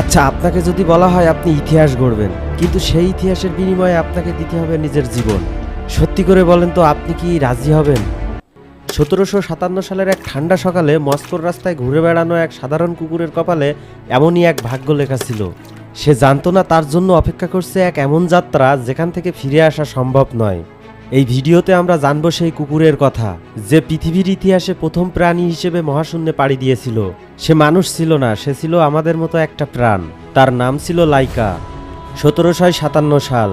আচ্ছা আপনাকে যদি বলা হয় আপনি ইতিহাস গড়বেন, কিন্তু সেই ইতিহাসের বিনিময়ে আপনাকে দিতে হবে নিজের জীবন। সত্যি করে বলেন তো, আপনি কি রাজি হবেন? সতেরোশো সাতান্ন সালের এক ঠান্ডা সকালে মস্কোর রাস্তায় ঘুরে বেড়ানো এক সাধারণ কুকুরের কপালে এমনই এক ভাগ্য লেখা ছিল। সে জানতো না তার জন্য অপেক্ষা করছে এক এমন যাত্রা যেখান থেকে ফিরে আসা সম্ভব নয়। এই ভিডিওতে আমরা জানব সেই কুকুরের কথা, যে পৃথিবীর ইতিহাসে প্রথম প্রাণী হিসেবে মহাশূন্যে পাড়ি দিয়েছিল। সে মানুষ ছিল না, সে ছিল আমাদের মতো একটা প্রাণ। তার নাম ছিল লাইকা, সতেরোশো সাতান্ন সাল।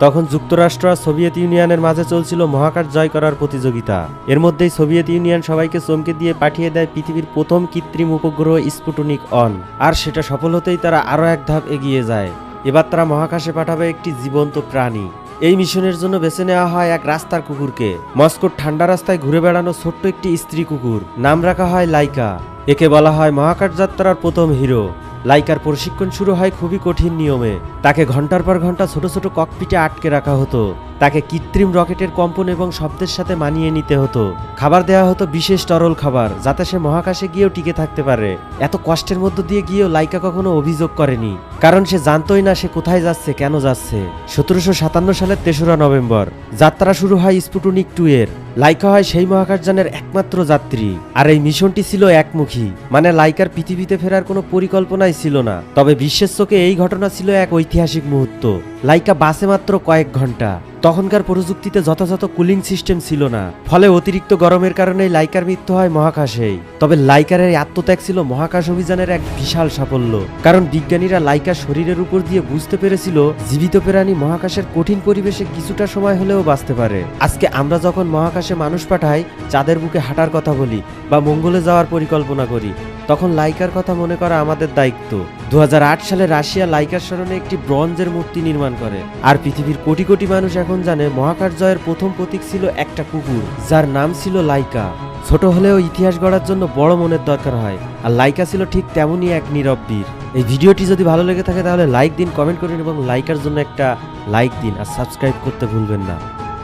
তখন যুক্তরাষ্ট্র আর সোভিয়েত ইউনিয়নের মাঝে চলছিল মহাকাশ জয় করার প্রতিযোগিতা। এর মধ্যেই সোভিয়েত ইউনিয়ন সবাইকে চমকে দিয়ে পাঠিয়ে দেয় পৃথিবীর প্রথম কৃত্রিম উপগ্রহ স্পুটনিক অন। আর সেটা সফল হতেই তারা আরও এক ধাপ এগিয়ে যায়। এবার তারা মহাকাশে পাঠাবে একটি জীবন্ত প্রাণী। এই মিশনের জন্য বেছে নেওয়া হয় এক রাস্তার কুকুরকে। মস্কোর ঠান্ডা রাস্তায় ঘুরে বেড়ানো ছোট্ট একটি স্ত্রী কুকুর। নাম রাখা হয় লাইকা। একে বলা হয় মহাকাশ যাত্রার প্রথম হিরো। লাইকার প্রশিক্ষণ শুরু হয় খুবই কঠিন নিয়মে। তাকে ঘণ্টার পর ঘণ্টা ছোট ছোট ককপিটে আটকে রাখা হতো। তাকে কৃত্রিম রকেটের কম্পন এবং শব্দের সাথে মানিয়ে নিতে হতো। খাবার দেওয়া হতো বিশেষ তরল খাবার, যাতে সে মহাকাশে গিয়েও টিকে থাকতে পারে। এত কষ্টের মধ্য দিয়ে গিয়েও লাইকা কখনো অভিযোগ করেনি। কারণ সে জানতই না সে কোথায় যাচ্ছে, কেন যাচ্ছে। সতেরোশো সাতান্ন সালের তেসরা নভেম্বর, যাত্রা শুরু হয় স্পুটনিক টু এর লাইকা হয় সেই মহাকাশযানের একমাত্র যাত্রী। আর এই মিশনটি ছিল একমুখী। মানে লাইকার পৃথিবীতে ফেরার কোনো পরিকল্পনাই ছিল না। তবে বিশ্বের চোখে এই ঘটনা ছিল এক ঐতিহাসিক মুহূর্ত। লাইকা বাসে মাত্র কয়েক ঘণ্টা তখনকার প্রযুক্তিতে যথাযথ কুলিং সিস্টেম ছিল না। ফলে অতিরিক্ত গরমের কারণে লাইকার মৃত্যু হয় মহাকাশেই। তবে লাইকারের আত্মত্যাগ ছিল মহাকাশ অভিযানের এক বিশাল সাফল্য। কারণ বিজ্ঞানীরা লাইকার শরীরের উপর দিয়ে বুঝতে পেরেছিল, জীবিত প্রাণী মহাকাশের কঠিন পরিবেশে কিছুটা সময় হলেও বাঁচতে পারে। আজকে আমরা যখন মহাকাশে মানুষ পাঠাই, চাঁদের বুকে হাঁটার কথা বলি বা মঙ্গলে যাওয়ার পরিকল্পনা করি, তখন লাইকার কথা মনে করা আমাদের দায়িত্ব। দু হাজার আট সালে রাশিয়া লাইকার স্মরণে একটি ব্রঞ্জের মূর্তি নির্মাণ করে। আর পৃথিবীর কোটি কোটি মানুষ এখন জানে মহাকাশ জয়ের প্রথম প্রতীক ছিল একটা কুকুর, যার নাম ছিল লাইকা। ছোট হলেও ইতিহাস গড়ার জন্য বড় মনের দরকার হয়, আর লাইকা ছিল ঠিক তেমনই এক নীরব বীর। এই ভিডিওটি যদি ভালো লেগে থাকে তাহলে লাইক দিন, কমেন্ট করুন এবং লাইকার জন্য একটা লাইক দিন, আর সাবস্ক্রাইব করতে ভুলবেন না।